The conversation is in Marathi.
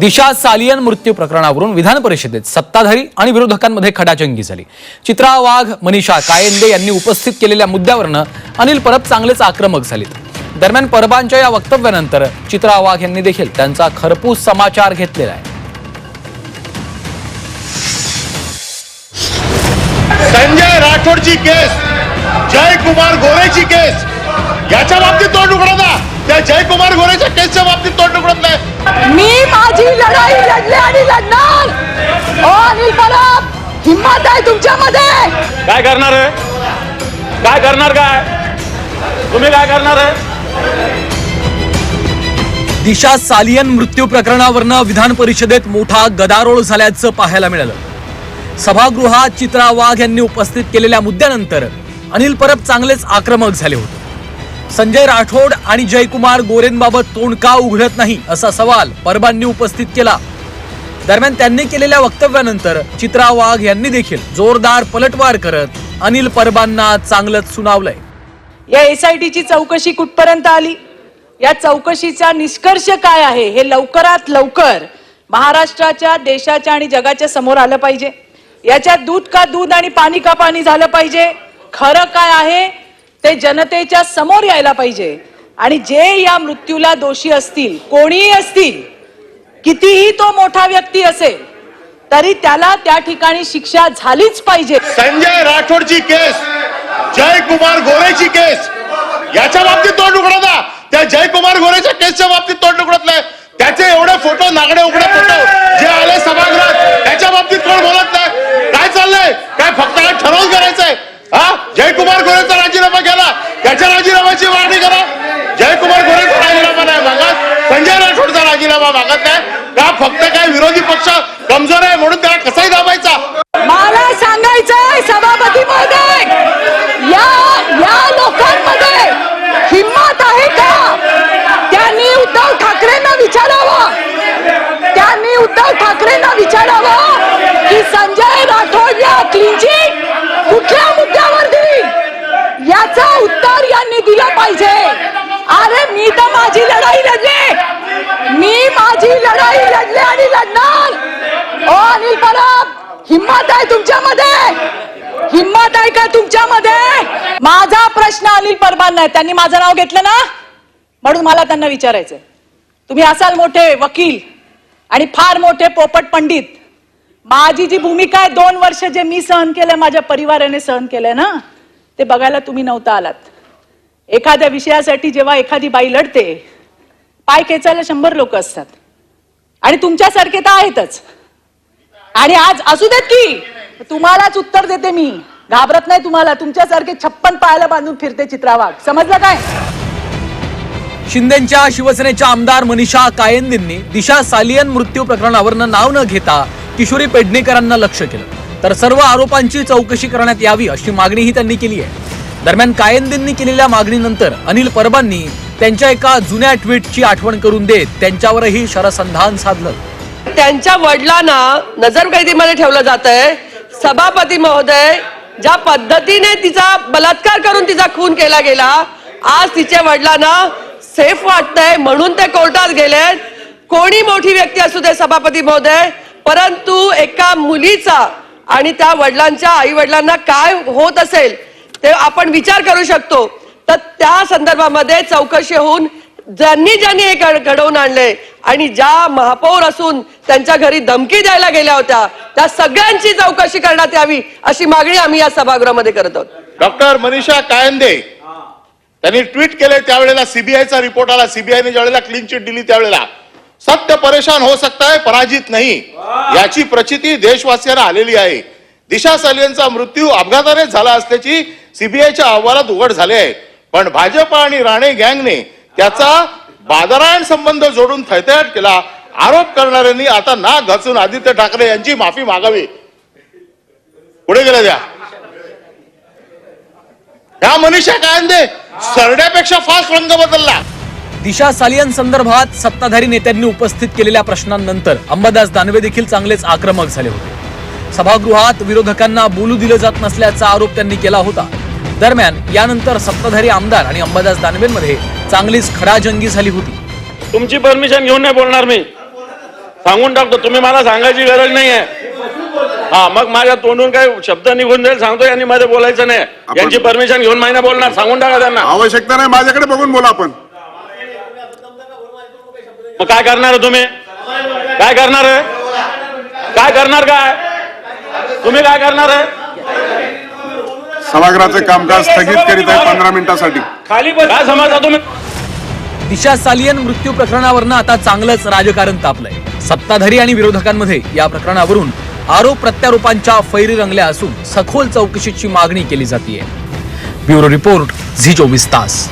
दिशा सालियन मृत्यू प्रकरणावरून विधान परिषदेत सत्ताधारी आणि विरोधकांमध्ये खडाचंगी झाली. चित्रा वाघ मनीषा कायंदे यांनी उपस्थित केलेल्या मुद्द्यावरनं अनिल परब चांगलेच आक्रमक झालेत. दरम्यान परबांच्या या वक्तव्यानंतर चित्रा वाघ यांनी देखील त्यांचा खरपूस समाचार घेतलेला आहे. संजय राठोडची केस जयकुमार गोरेची केस याच्या बाबतीत तोंड उघडा जयकुमार गोरेच्या केसच्या बाबतीत तोंड उघडत नाही. मी माझी लढाई लढले आणि लढणार. ओ अनिल परब हिंमत आहे तुमच्यामध्ये. काय करणार आहे? काय करणार काय? तुम्ही काय करणार आहे? दिशा सालियन मृत्यू प्रकरणावरनं विधान परिषदेत मोठा गदारोळ झाल्याचं पाहायला मिळालं. सभागृहात चित्रा वाघ यांनी उपस्थित केलेल्या मुद्द्यानंतर अनिल परब चांगलेच आक्रमक झाले होते. संजय राठोड आणि जयकुमार गोरेंबाबत तोंड का उघडत नाही असा सवाल परबांनी उपस्थित केला. दरम्यान त्यांनी केलेल्या वक्तव्यानंतर चित्रा वाघ यांनी देखील जोरदार पलटवार करत अनिल परबांना चांगलंच सुनावलंय. या एस आय टीची चौकशी कुठपर्यंत आली? या चौकशीचा निष्कर्ष काय आहे? हे लवकरात लवकर महाराष्ट्राच्या देशाच्या आणि जगाच्या समोर आलं पाहिजे. याच्यात दूध का दूध आणि पाणी का पाणी झालं पाहिजे? खरं काय आहे? ते जनतेच्या समोर यायला पाहिजे. आणि जे या मृत्यूला दोषी असतील कोणीही असतील कितीही तो मोठा व्यक्ती असेल तरी त्याला त्या ठिकाणी शिक्षा झालीच पाहिजे. संजय राठोडची केस जयकुमार गोरेची केस याच्या बाबतीत तोंड उघडत त्या जयकुमार गोरेच्या केसच्या बाबतीत तोंड उघडत नाही. त्याचे एवढे फोटो नागडे उघडत फोटो जे आले सभागृहात त्याच्या बाबतीत कोण बोलत नाही काय चाललंय काय फक्त काय ठरवून करायचंय हा जयकुमार गोरेचा राजीनामा केला त्याच्या राजीनाम्याची मागणी करा जयकुमार गोरेचा राजीनामा नाही मागत संजय राठोडचा राजीनामा मागत नाही. का फक्त काय विरोधी पक्ष कमजोर आहे म्हणून त्याला कसाही दाबायचा मला सांगायचंय सभापती महोदय या या लोकांमध्ये हिंमत आहे का त्यांनी उद्धव ठाकरेंना विचारावं त्यांनी उद्धव ठाकरेंना विचारावं की संजय राठोड या क्लीनची कुठल्या मुद्द्यावर दिली याचं उत्तर यांनी दिलं पाहिजे अरे मी तर माझी लढाई लढले मी माझी लढाई लढले आणि लढणार ओ अनिल परब हिम्मत आहे तुमच्यामध्ये हिम्मत आहे का तुमच्यामध्ये माझा प्रश्न अनिल आहे त्यांनी माझं नाव घेतलं ना? म्हणून मला त्यांना विचारायचंय. तुम्ही असाल मोठे वकील आणि फार मोठे पोपट पंडित. माझी जी भूमिका आहे दोन वर्ष जे मी सहन केलंय माझ्या परिवाराने सहन केलंय ना ते बघायला तुम्ही नव्हता आलात. एखाद्या विषयासाठी जेव्हा एखादी बाई लढते पाय खेचायला शंभर लोक असतात. आणि तुमच्यासारखे तर आहेतच. आणि आज असू देत की तुम्हालाच उत्तर देते मी. घाबरत नाही तुम्हाला? तुमच्यासारखे छप्पन पायाला बांधून फिरते चित्रावाग समजलं काय? शिंदेच्या शिवसेनेच्या आमदार मनीषा कायंदेंनी दिशा सालियन मृत्यू प्रकरणावरनं नाव न घेता किशोरी पेडणेकरांना लक्ष केलं. तर सर्व आरोपांची चौकशी करण्यात यावी अशी मागणीही त्यांनी केली आहे. दरम्यान कायंदेंनी केलेल्या मागणीनंतर अनिल परबांनी त्यांच्या एका जुन्या ट्विटची आठवण करून देत त्यांच्यावरही शरसंधान साधलं. त्यांच्या वडिलांना नजरकैदीमध्ये ठेवलं जात आहे सभापती महोदय ज्या पद्धतीने तिचा बलात्कार करून तिचा खून केला गेला आज तिच्या वडिलांना सेफ वाटतंय म्हणून ते कोर्टात गेले कोणी मोठी व्यक्ती असू दे सभापती महोदय परंतु एका मुलीचा आणि त्या वडिलांच्या आई वडिलांना काय होत असेल ते आपण विचार करू शकतो. तर त्या संदर्भामध्ये चौकशी होऊन ज्यांनी ज्यांनी हे घड- घडवून आणले आणि ज्या महापौर असून त्यांच्या घरी धमकी द्यायला गेल्या होत्या. त्या सगळ्यांची चौकशी करण्यात यावी अशी मागणी आम्ही या सभागृहामध्ये करत आहोत. डॉक्टर मनीषा कायंदे त्यांनी ट्विट केले त्यावेळेला सीबीआयचा रिपोर्ट आला. सीबीआयने ज्यावेळेला क्लीन चिट दिली त्यावेळेला. सत्य परेशान हो सकता है पराजित नाही. याची प्रचिती देशवासियांना आलेली आहे. दिशा सालियांचा मृत्यू अपघाताने झाला असल्याची सीबीआयच्या अहवालात उघड झाले आहे. पण भाजप आणि राणे गँगने त्याचा बाजारायण संबंध जोडून थैथयाट केला. आरोप करणाऱ्यांनी आता नाक घासून आदित्य ठाकरे यांची माफी मागावी. पुढे गेल्या द्या. ह्या मनीषा कायंदे सरड्यापेक्षा फास्ट रंग बदलला. दिशा सालियन संदर्भात सत्ताधारी नेत्यांनी उपस्थित केलेल्या प्रश्नांनंतर अंबादास दानवे देखील चांगलेच आक्रमक झाले होते. सभागृहात विरोधकांना बोलू दिलं जात नसल्याचा आरोप त्यांनी केला होता. दरम्यान यानंतर सत्ताधारी आमदार आणि अंबादास दानवेंमध्ये चांगलीच खडाजंगी झाली होती. तुमची परमिशन घेऊन नाही बोलणार मी. सांगून टाकतो. तुम्ही मला सांगायची गरज नाहीये. हा मग माझ्या तोंडून काही शब्द निघून जाईल सांगतो यांनी मध्ये बोलायचं नाही. यांची परमिशन घेऊन महिना बोलणार सांगून टाका त्यांना. आवश्यकता नाही माझ्याकडे बघून बोला आपण. मग काय करणार आहे तुम्ही? काय करणार आहे? काय करणार काय? तुम्ही काय करणार आहे? सभागृहाचे कामकाज स्थगित करीत आहे पंधरा मिनिटासाठी. खाली काय समजता तुम्ही दिशा सालियन मृत्यू प्रकरणावरनं आता चांगलंच राजकारण तापलंय. सत्ताधारी आणि विरोधकांमध्ये या प्रकरणावरून आरोप प्रत्यारोपांच्या फैरी रंगल्या असून सखोल चौकशीची मागणी केली जाते ब्युरो रिपोर्ट झी चोवीस तास.